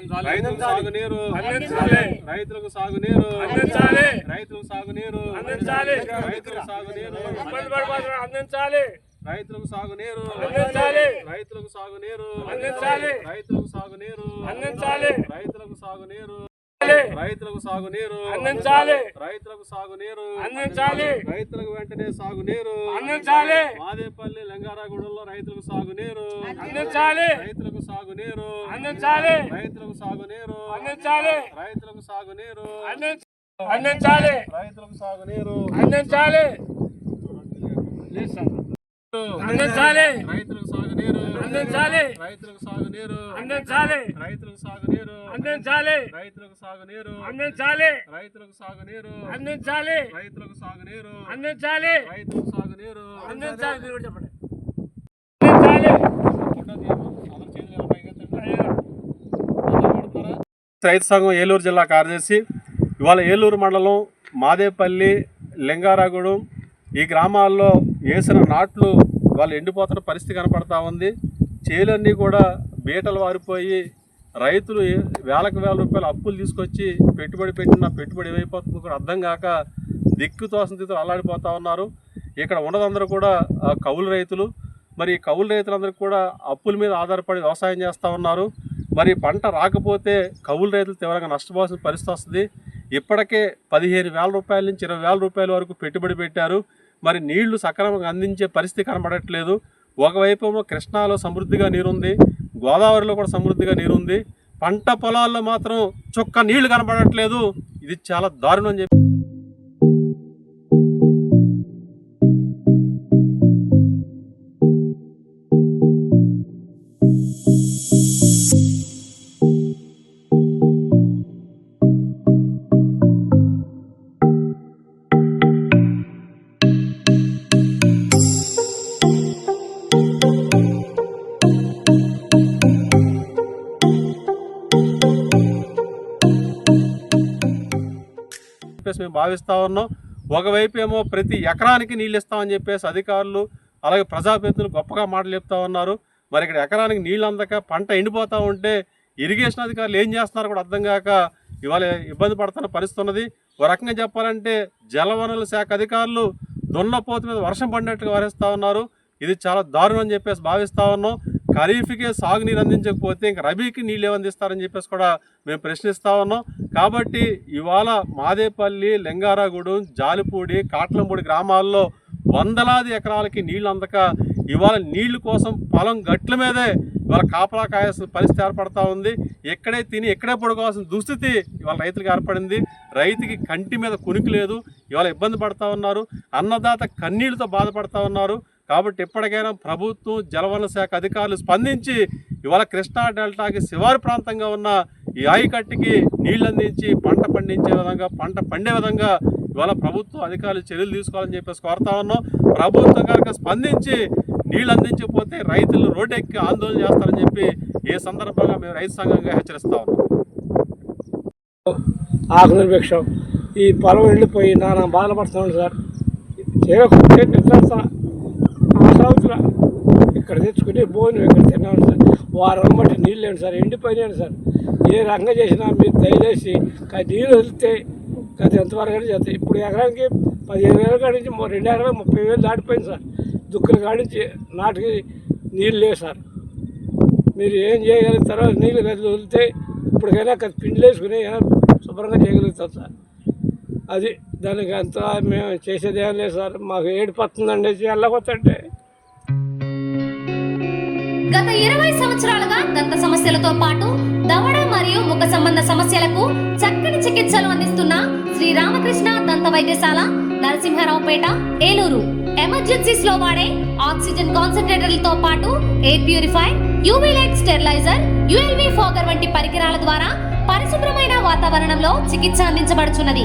సాగునీరు. రైతులకు సాగునీరు అందించాలి. రైతులకు సాగునీరు అందించాలి. రైతులకు సాగునీరు అందించాలి రైతులకు సాగునీరు అందించాలి. రైతులకు సాగునీరు అందించాలి. రైతులకు సాగునీరు అందించాలి. రైతులకు సాగునీరు. రైతులకు సాగునీరు అందించాలి. రైతులకు సాగునీరు అందించాలి. రైతులకు వెంటనే సాగునీరు అందించాలి. మాదేపల్లి లింగారాగూడెంలో రైతులకు సాగునీరు అందించాలి. రైతులకు సాగునీరు అందించాలి. రైతులకు సాగునీరు అందించాలి. రైతులకు సాగునీరు అందించ- అందించాలి రైతులకు సాగునీరు అందించాలి అందించాలి. రైతులకు సాగునీరు అందించాలి. రైతులకు సాగునీరు అందించాలి. రైతులకు సాగునీరు అందించాలి. రైతులకు సాగునీరు అందించాలి. రైతులకు సాగునీరు అందించాలి. రైతులకు సాగునీరు అందించాలి. రైతులకు సాగునీరు అందించాలి. చెప్పండి. రైతు సంఘం ఏలూరు జిల్లా కార్యదర్శి. ఇవాళ ఏలూరు మండలం మాదేపల్లి లింగారాగూడెం ఈ గ్రామాల్లో వేసిన నాట్లు వాళ్ళు ఎండిపోతున్న పరిస్థితి కనపడతా ఉంది. చేలన్నీ కూడా బీటలు వారిపోయి రైతులు వేలకు వేల రూపాయలు అప్పులు తీసుకొచ్చి పెట్టుబడి పెట్టిన పెట్టుబడి ఏమైపోతుందో కూడా అర్థం కాక దిక్కు తోసిన స్థితిలో అల్లాడిపోతూ ఉన్నారు. ఇక్కడ ఉన్నదందరూ కూడా కౌలు రైతులు. మరి కౌలు రైతులందరూ కూడా అప్పుల మీద ఆధారపడి వ్యవసాయం చేస్తూ ఉన్నారు. మరి పంట రాకపోతే కౌలు రైతులు తీవ్రంగా నష్టపోవాల్సిన పరిస్థితి వస్తుంది. ఇప్పటికే పదిహేను వేల రూపాయల నుంచి ఇరవై వేల రూపాయల వరకు పెట్టుబడి పెట్టారు. మరి నీళ్ళు సక్రమంగా అందించే పరిస్థితి కనబడట్లేదు. ఒకవైపేమో కృష్ణాలో సమృద్ధిగా నీరుంది. గోదావరిలో కూడా సమృద్ధిగా నీరుంది. పంట పొలాల్లో మాత్రం చొక్క నీళ్ళు కనబడట్లేదు. ఇది చాలా దారుణం అని చెప్పి చెప్పేసి మేము భావిస్తా ఉన్నాం. ఒకవైపు ఏమో ప్రతి ఎకరానికి నీళ్ళు ఇస్తామని చెప్పేసి అధికారులు అలాగే ప్రజాప్రతినిధులు గొప్పగా మాటలు చెప్తా ఉన్నారు. మరి ఇక్కడ ఎకరానికి నీళ్ళు అందక పంట ఎండిపోతూ ఉంటే ఇరిగేషన్ అధికారులు ఏం చేస్తున్నారు కూడా అర్థం కాక ఇవాళ ఇబ్బంది పడుతున్న పరిస్థితి ఉన్నది. ఒక రకంగా చెప్పాలంటే జలవనరుల శాఖ అధికారులు దున్నపోతు మీద వర్షం పడినట్టుగా వరిస్తూ ఉన్నారు. ఇది చాలా దారుణం అని చెప్పేసి భావిస్తా ఉన్నాం. ఖరీఫ్కే సాగునీరు అందించకపోతే ఇంకా రబీకి నీళ్ళు ఏమందిస్తారని చెప్పేసి కూడా మేము ప్రశ్నిస్తా ఉన్నాం. కాబట్టి ఇవాళ మాదేపల్లి లింగారాగూడెం జాలిపూడి కాట్లంపూడి గ్రామాల్లో వందలాది ఎకరాలకి నీళ్ళు అందక ఇవాళ నీళ్ళు కోసం పొలం గట్ల మీదే ఇవాళ కాపలా కాయాల్సిన పరిస్థితి ఏర్పడతా ఉంది. ఎక్కడే తిని ఎక్కడే పడుకోవాల్సిన దుస్థితి ఇవాళ రైతులకు ఏర్పడింది. రైతుకి కంటి మీద కునికి లేదు. ఇవాళ ఇబ్బంది పడతా ఉన్నారు. అన్నదాత కన్నీళ్ళతో బాధపడతా ఉన్నారు. కాబట్టి ఇప్పటికైనా ప్రభుత్వం జలవనరుల శాఖ అధికారులు స్పందించి ఇవాళ కృష్ణా డెల్టాకి శివారు ప్రాంతంగా ఉన్న ఈ ఆయకట్టుకి నీళ్ళు అందించి పంట పండించే విధంగా పంట పండే విధంగా ఇవాళ ప్రభుత్వం అధికారులు చర్యలు తీసుకోవాలని చెప్పేసి కోరుతా ఉన్నాం. ప్రభుత్వం కనుక స్పందించి నీళ్ళు అందించకపోతే రైతులు రోడ్డెక్కి ఆందోళన చేస్తారని చెప్పి ఏ సందర్భంగా మేము రైతు సంఘంగా హెచ్చరిస్తా ఉన్నాం. ఆకుల ఈ పొలం వెళ్ళిపోయి నాన్న బాధపడుతున్నాను సార్. చేయకపోతే నిర్దాస ఇక్కడ తెచ్చుకుని భోజనం ఇక్కడ తిన్నాను సార్. వారం అమ్మటి నీళ్ళు లేండి సార్ ఎండిపోయినాను సార్. ఏ రంగం చేసినా మీరు దయచేసి నీళ్ళు వదిలితే కాదు ఎంతవరకు అయినా చేస్తాయి. ఇప్పుడు ఎకరానికి పదిహేను వేల కాడి నుంచి రెండు ఎకరాలు ముప్పై వేలు దాటిపోయింది సార్. దుక్కుల కాడి నుంచి నాటికి నీళ్ళు లేవు సార్. మీరు ఏం చేయగలుగుతారో నీళ్ళు గది వదిలితే ఇప్పటికైనా కదా పిండి వేసుకుని ఏమైనా శుభ్రంగా చేయగలుగుతారు సార్. అది దానికి అంతా మేము చేసేది ఏం లేదు సార్. మాకు ఏడిపోతుందండి వెళ్ళకొద్దండి గత ఇరవై సంవత్సరాలుగా దంత సమస్యలతో పాటు దవడ మరియు ముఖ సంబంధ సమస్యలకు చక్కని చికిత్సలు అందిస్తున్న శ్రీ రామకృష్ణ దంత వైద్యశాల నరసింహారావుపేట ఏలూరు. ఎమర్జెన్సీస్లో వాడే ఆక్సిజన్ కాన్సన్ట్రేటర్లతో పాటు air purify UV light steriliser ULV fogger వంటి పరికరాల ద్వారా పరిశుభ్రమైన వాతావరణంలో చికిత్స అందించబడుచున్నది.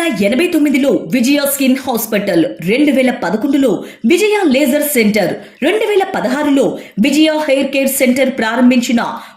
వేల ఎనభై తొమ్మిదిలో విజయ స్కిన్ హాస్పిటల్ రెండు వేల పదకొండులో విజయ లేజర్ సెంటర్ రెండు వేల పదహారులో విజయ హెయిర్ కేర్ సెంటర్ ప్రారంభించిన